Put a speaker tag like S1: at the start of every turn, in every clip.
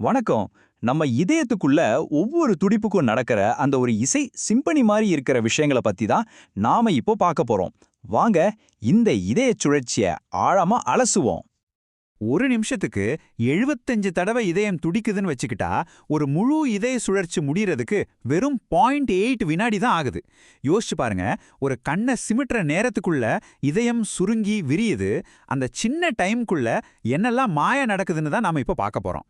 S1: வணக்கம். நம்ம இதயத்துக்குள்ள ஒவ்வொரு துடிப்புக்கும் நடக்கிற அந்த ஒரு இசை சிம்பனி மாதிரி இருக்கிற விஷயங்களை பத்தி தான் நாம இப்போ பார்க்க போறோம். வாங்க இந்த இதய சுழற்சிய ஆழமா அலசுவோம்.
S2: ஒரு நிமிஷத்துக்கு 75 தடவை இதயம் துடிக்குதுன்னு வச்சுக்கிட்டா ஒரு முழு இதய சுழற்சி முடியறதுக்கு வெறும் பாயிண்ட் எயிட் வினாடி தான் ஆகுது. யோசிச்சு பாருங்க ஒரு கண்ணை சிமிட்டுற நேரத்துக்குள்ள இதயம் சுருங்கி விரியுது. அந்த சின்ன டைம்குள்ள என்னெல்லாம் மாய நடக்குதுன்னு தான் நாம இப்போ பார்க்க போறோம்.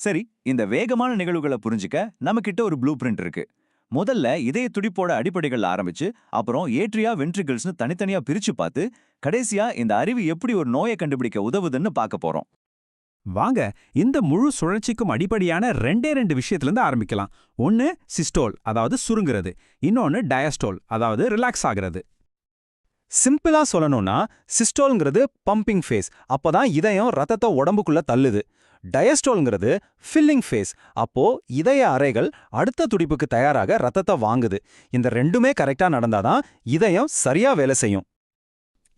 S1: சரி இந்த வேகமான நிகழ்வுகளை புரிஞ்சுக்க நம்மகிட்ட ஒரு ப்ளூ பிரிண்ட் இருக்கு. முதல்ல இதய துடிப்போட அடிப்படைகள் ஆரம்பிச்சு அப்புறம் ஏட்ரியா வென்ட்ரிகல்ஸ்னு தனித்தனியா பிரிச்சு பார்த்து கடைசியா இந்த அறிவு எப்படி ஒரு நோயை கண்டுபிடிக்க உதவுதுன்னு பார்க்க போறோம்.
S3: வாங்க இந்த முழு சுழற்சிக்கும் அடிப்படையான ரெண்டே ரெண்டு விஷயத்துல இருந்து ஆரம்பிக்கலாம். ஒன்னு சிஸ்டோல் அதாவது சுருங்குறது. இன்னொன்னு டயஸ்டோல் அதாவது ரிலாக்ஸ் ஆகிறது.
S4: சிம்பிளா சொல்லணும்னா சிஸ்டோல்ங்கிறது பம்பிங் ஃபேஸ் அப்பதான் இதயம் ரத்தத்தை உடம்புக்குள்ள தள்ளுது. டயஸ்டோல்ங்கிறது ஃபில்லிங் ஃபேஸ். அப்போ இதய அறைகள் அடுத்த துடிப்புக்கு தயாராக ரத்தத்தை வாங்குது. இந்த ரெண்டுமே கரெக்டா நடந்தாதான் இதயம் சரியா வேலை செய்யும்.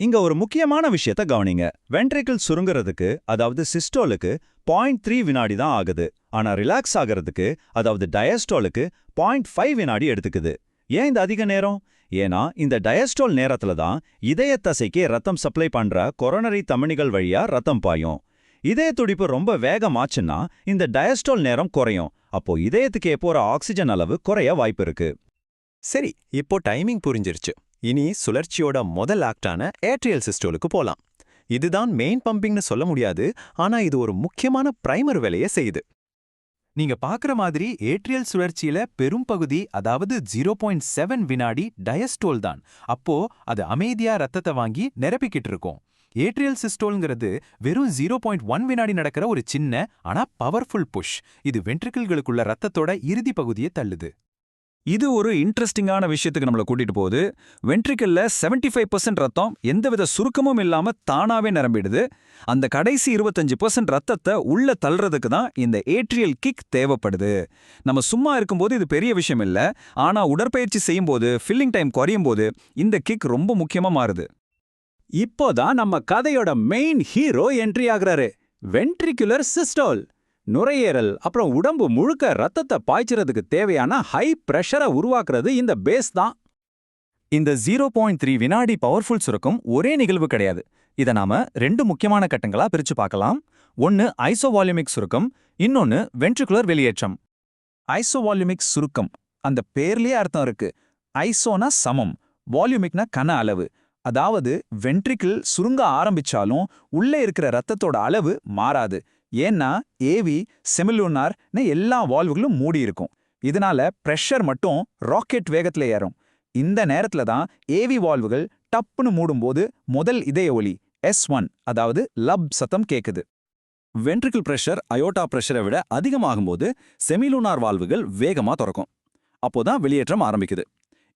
S1: இங்க ஒரு முக்கியமான விஷயத்த கவனிங்க. வென்ட்ரிக்கிள் சுருங்குறதுக்கு அதாவது சிஸ்டோலுக்கு பாயிண்ட் த்ரீ வினாடி தான் ஆகுது. ஆனா ரிலாக்ஸ் ஆகிறதுக்கு அதாவது டயஸ்டோலுக்கு பாயிண்ட் ஃபைவ் வினாடி எடுத்துக்குது. ஏன் இந்த அதிக நேரம்? ஏன்னா இந்த டயஸ்டோல் நேரத்துல தான் இதய தசைக்கு ரத்தம் சப்ளை பண்ற கொரோனரி தமனிகள் வழியா ரத்தம் பாயும். இதய துடிப்பு ரொம்ப வேகமாச்சுன்னா இந்த டயஸ்டோல் நேரம் குறையும். அப்போ இதயத்துக்கு போற ஆக்சிஜன் அளவு குறைய வாய்ப்பு இருக்கு?
S4: சரி இப்போ டைமிங் புரிஞ்சிருச்சு. இனி சுழற்சியோட முதல் ஆக்டான ஏட்ரியல் சிஸ்டோலுக்கு போலாம். இதுதான் மெயின் பம்பிங்னு சொல்ல முடியாது ஆனா இது ஒரு முக்கியமான பிரைமர் வேலையை செய்யுது.
S2: நீங்க பாக்குற மாதிரி ஏட்ரியல் சுழற்சியில பெரும் பகுதி அதாவது ஜீரோ பாயிண்ட் செவன் வினாடி டயஸ்டோல் தான். அப்போ அது அமைதியா ரத்தத்தை வாங்கி நிரப்பிக்கிட்டு இருக்கும். ஏட்ரியல் சிஸ்டோல்ங்கிறது வெறும் ஜீரோ பாயிண்ட் ஒன் வினாடி நடக்கிற ஒரு சின்ன ஆனா பவர்ஃபுல் புஷ் இது வென்ட்ரிக்கிள்களுக்குள்ள ரத்தத்தோட இறுதி பகுதியை தள்ளுது.
S1: இது ஒரு இன்ட்ரெஸ்டிங்கான விஷயத்துக்கு நம்மளை கூட்டிட்டு போகுது. வென்ட்ரிக்கல்ல 75% ஃபைவ் பர்சன்ட் ரத்தம் எந்தவித சுருக்கமும் இல்லாம தானாவே நிரம்பிடுது. அந்த கடைசி 25% பர்சன்ட் ரத்தத்தை உள்ள தள்ளுறதுக்கு தான் இந்த ஏட்ரியல் கிக் தேவைப்படுது. நம்ம சும்மா இருக்கும்போது இது பெரிய விஷயம் இல்ல. ஆனா உடற்பயிற்சி செய்யும்போது ஃபில்லிங் டைம் குறையும் போது இந்த கிக் ரொம்ப முக்கியமா மாறுது.
S3: இப்போதான் நம்ம கதையோட மெயின் ஹீரோ என்ட்ரி ஆகுறாரு. வென்ட்ரிகுலர் சிஸ்டோல் நுரையீரல் அப்புறம் உடம்பு முழுக்க ரத்தத்தை பாய்ச்சறதுக்கு தேவையான ஹை ப்ரெஷரை உருவாக்குறது இந்த பேஸ் தான்.
S1: இந்த ஜீரோ பாயிண்ட் த்ரீ வினாடி பவர்ஃபுல் சுருக்கம் ஒரே நிகழ்வு கிடையாது. இதை நாம ரெண்டு முக்கியமான கட்டங்களா பிரிச்சு பார்க்கலாம். ஒன்னு ஐசோவால்யூமிக் சுருக்கம் இன்னொன்னு வென்ட்ரிகுலர் வெளியேற்றம். ஐசோவால்யூமிக் சுருக்கம் அந்த பேர்லயே அர்த்தம் இருக்கு. ஐசோனா சமம் வால்யூமிக்னா கன அளவு. அதாவது வென்ட்ரிக்கிள் சுருங்க ஆரம்பிச்சாலும் உள்ளே இருக்கிற ரத்தத்தோட அளவு மாறாது. ஏன்னா ஏவி செமிலூனார்னு எல்லா வால்வுகளும் மூடி இருக்கும். இதனால பிரஷர் மட்டும் ராக்கெட் வேகத்துல ஏறும். இந்த நேரத்துல தான் ஏவி வால்வுகள் டப்புன்னு மூடும்போது முதல் இதய ஒலி எஸ் ஒன் அதாவது லப் சத்தம் கேட்குது வென்ட்ரிக்கிள் பிரஷர் அயோட்டா பிரஷரை விட அதிகமாகும்போது செமிலூனார் வால்வுகள் வேகமா திறக்கும். அப்போதான் வெளியேற்றம் ஆரம்பிக்குது.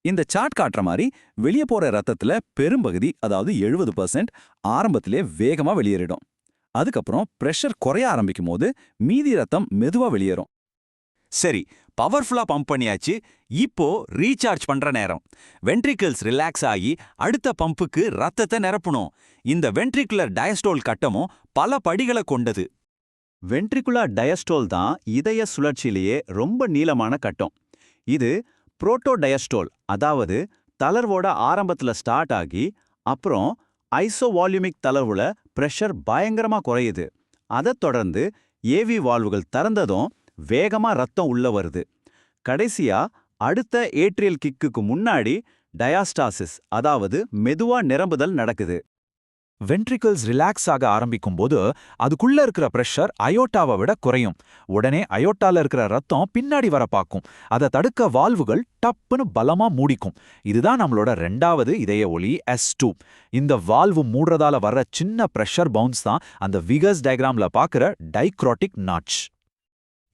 S1: இந்த சார்ட் காட்டுற மாதிரி வெளியே போற ரத்தத்துல பெரும்பகுதி அதாவது எழுபது பர்சன்ட் ஆரம்பத்திலே வேகமா வெளியேறிடும். அதுக்கப்புறம் பிரஷர் குறைய ஆரம்பிக்கும் போது மீதி ரத்தம் மெதுவா வெளியேறும். சரி பவர்ஃபுல்லா பம்ப் பண்ணியாச்சு. இப்போ ரீசார்ஜ் பண்ற நேரம். வென்ட்ரிக்கிள்ஸ் ரிலாக்ஸ் ஆகி அடுத்த பம்புக்கு ரத்தத்தை நிரப்பணும். இந்த வென்ட்ரிகுலர் டயஸ்டோல் கட்டமும் பல படிகளை கொண்டது. வென்ட்ரிகுலர் டயஸ்டோல் தான் இதய சுழற்சியிலேயே ரொம்ப நீளமான கட்டம். இது புரோட்டோடயஸ்டோல் அதாவது தளர்வோட ஆரம்பத்துல ஸ்டார்ட் ஆகி அப்புறம் ஐசோவால்யூமிக் தளர்வுல பிரஷர் பயங்கரமா குறையுது. அதை தொடர்ந்து ஏவி வால்வுகள் திறந்ததும் வேகமா ரத்தம் உள்ள வருது. கடைசியா அடுத்த ஏட்ரியல் கிக்குக்கு முன்னாடி டயாஸ்டாசிஸ் அதாவது மெதுவா நிரம்புதல் நடக்குது. வென்ட்ரிகல்ஸ் ரிலாக்ஸ் ஆக ஆரம்பிக்கும் போது அதுக்குள்ள இருக்கிற பிரஷர் அயோட்டாவை விட குறையும். உடனே அயோட்டால இருக்கிற ரத்தம் பின்னாடி வர பார்க்கும். அதை தடுக்க வால்வுகள் டப்புன்னு பலமா மூடிக்கும். இதுதான் நம்மளோட ரெண்டாவது இதய ஒளி எஸ் டூ இந்த வால்வு மூடுறதால வர்ற சின்ன பிரஷர் பவுன்ஸ் தான் அந்த விகர்ஸ் டயக்ராம்ல பார்க்குற டைக்ரோட்டிக் நாட்ச்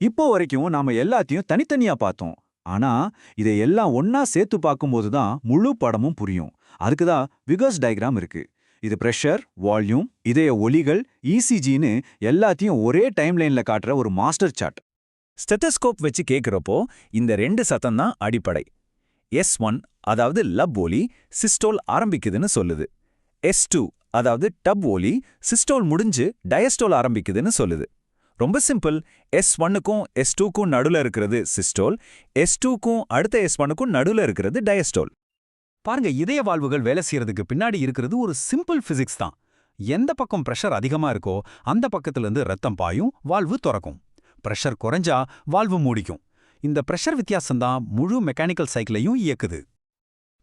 S1: இப்போ வரைக்கும் நாம எல்லாத்தையும் தனித்தனியா பார்த்தோம். ஆனா இதை எல்லாம் ஒன்னா சேர்த்து பார்க்கும்போது தான் முழு படமும் புரியும். அதுக்கு தான் விகர்ஸ் டயக்ராம் இருக்கு. இது பிரஷர் வால்யூம் இதய ஒலிகள் இசிஜின்னு எல்லாத்தையும் ஒரே டைம்லைன்ல காட்டுற ஒரு மாஸ்டர் சார்ட் ஸ்டெட்டஸ்கோப் வச்சு கேட்குறப்போ இந்த ரெண்டு சத்தம் தான் அடிப்படை. எஸ் ஒன் அதாவது லப் ஒலி சிஸ்டோல் ஆரம்பிக்குதுன்னு சொல்லுது. எஸ் டூ அதாவது டப் ஒலி சிஸ்டோல் முடிஞ்சு டயஸ்டோல் ஆரம்பிக்குதுன்னு சொல்லுது.
S4: ரொம்ப சிம்பிள் எஸ் ஒன்னுக்கும் எஸ் டூக்கும் நடுவில் இருக்கிறது சிஸ்டோல் எஸ் டூக்கும் அடுத்த எஸ் ஒன்னுக்கும் நடுவில் இருக்கிறது டயஸ்டோல்
S3: பாருங்க இதய வாழ்வுகள் வேலை செய்யறதுக்கு பின்னாடி இருக்கிறது ஒரு சிம்பிள் பிசிக்ஸ் தான். எந்த பக்கம் பிரஷர் அதிகமா இருக்கோ அந்த பக்கத்துல இருந்து ரத்தம் பாயும் வால்வு திறக்கும். பிரஷர் குறைஞ்சா வால்வு மூடிக்கும். இந்த பிரஷர் வித்தியாசம்தான் முழு மெக்கானிக்கல் சைக்கிளையும் இயக்குது.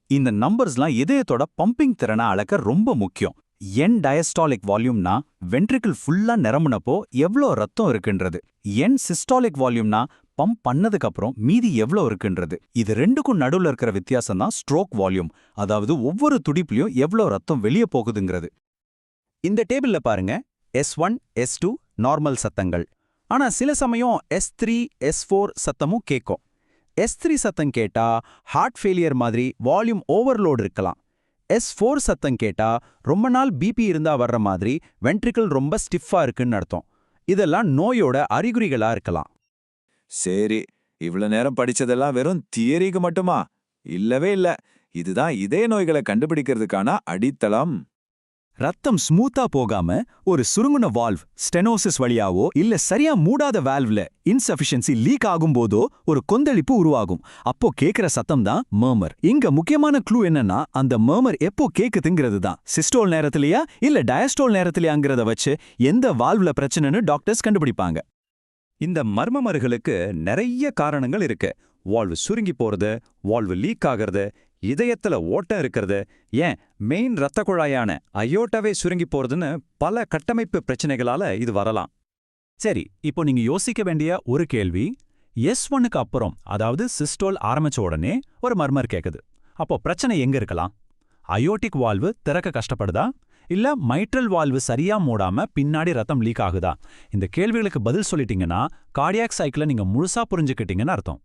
S3: இந்த நம்பர்ஸ்லாம் இதயத்தோட பம்பிங் திறனை அளக்க ரொம்ப முக்கியம். என் டயஸ்டாலிக் வால்யூம்னா வென்ட்ரிக்கிள் ஃபுல்லா நிரம்புனப்போ எவ்வளோ ரத்தம் இருக்குன்றது. என் சிஸ்டாலிக் வால்யூம்னா பம்ப் பண்ணதுக்கப்புறம் மீதி எவ்வளோ இருக்குன்றது. இது ரெண்டுக்கும் நடுவுல இருக்கிற வித்தியாசம் தான் ஸ்ட்ரோக் வால்யூம். அதாவது ஒவ்வொரு துடிப்புலையும் எவ்வளோ ரத்தம் வெளியே போகுதுங்கிறது. இந்த டேபிள்ல பாருங்க. S one S two normal சத்தங்கள். ஆனா சில சமயம் எஸ் த்ரீ எஸ் ஃபோர் சத்தமும் கேட்கும் எஸ் த்ரீ சத்தம் கேட்டா ஹார்ட் ஃபெயிலியர் மாதிரி வால்யூம் ஓவர்லோடு இருக்கலாம். எஸ் ஃபோர் சத்தம் கேட்டா ரொம்ப நாள் பிபி இருந்தா வர்ற மாதிரி வென்ட்ரிக்கல் ரொம்ப ஸ்டிஃபா இருக்குன்னு அர்த்தம். இதெல்லாம் நோயோட அறிகுறிகளா இருக்கலாம்.
S5: சரி இவ்வளவு நேரம் படிச்சதெல்லாம் வெறும் தியரிக்கு மட்டுமா? இல்லவே இல்ல. இதுதான் இதே நோய்களை கண்டுபிடிக்கிறதுக்கான அடித்தளம்.
S3: ரத்தம் ஸ்மூத்தா போகாம ஒரு சுருங்குன வால்வ் ஸ்டெனோசிஸ் வழியாவோ இல்ல சரியா மூடாத வால்வ்ல இன்சஃபிஷியன்சி லீக் ஆகும் போதோ ஒரு கொந்தளிப்பு உருவாகும். அப்போ கேக்குற சத்தம் தான் மர்மர் இங்க முக்கியமான க்ளூ என்னன்னா அந்த மர்மர் எப்போ கேக்குதுங்கிறது தான் சிஸ்டோல் நேரத்திலேயா இல்ல டயஸ்டோல் நேரத்திலேயாங்கிறத வச்சு எந்த வால்வ்ல பிரச்சனைன்னு டாக்டர்ஸ் கண்டுபிடிப்பாங்க. இந்த மர்மமருகளுக்கு நிறைய காரணங்கள் இருக்கு. வால்வு சுருங்கி போறது வால்வு லீக் ஆகிறது இதயத்துல ஓட்டம் இருக்கிறது. ஏன்? மெயின் ரத்த குழாயான அயோட்டாவே சுருங்கி போறதுன்னு பல கட்டமைப்பு பிரச்சனைகளால இது வரலாம். சரி இப்போ நீங்க யோசிக்க வேண்டிய ஒரு கேள்வி. எஸ் ஒன்னுக்கு அப்புறம் அதாவது சிஸ்டோல் ஆரம்பிச்ச உடனே ஒரு மர்மர் கேக்குது. அப்போ பிரச்சனை எங்க இருக்கலாம்? அயோட்டிக் வால்வு திறக்க கஷ்டப்படுதா? இல்ல மைட்ரல் வால்வு சரியா மூடாம பின்னாடி ரத்தம் லீக் ஆகுதா? இந்த கேள்விகளுக்கு பதில் சொல்லிட்டீங்கன்னா கார்டியாக் சைக்கிளை நீங்க முழுசா புரிஞ்சுக்கிட்டீங்கன்னு அர்த்தம்.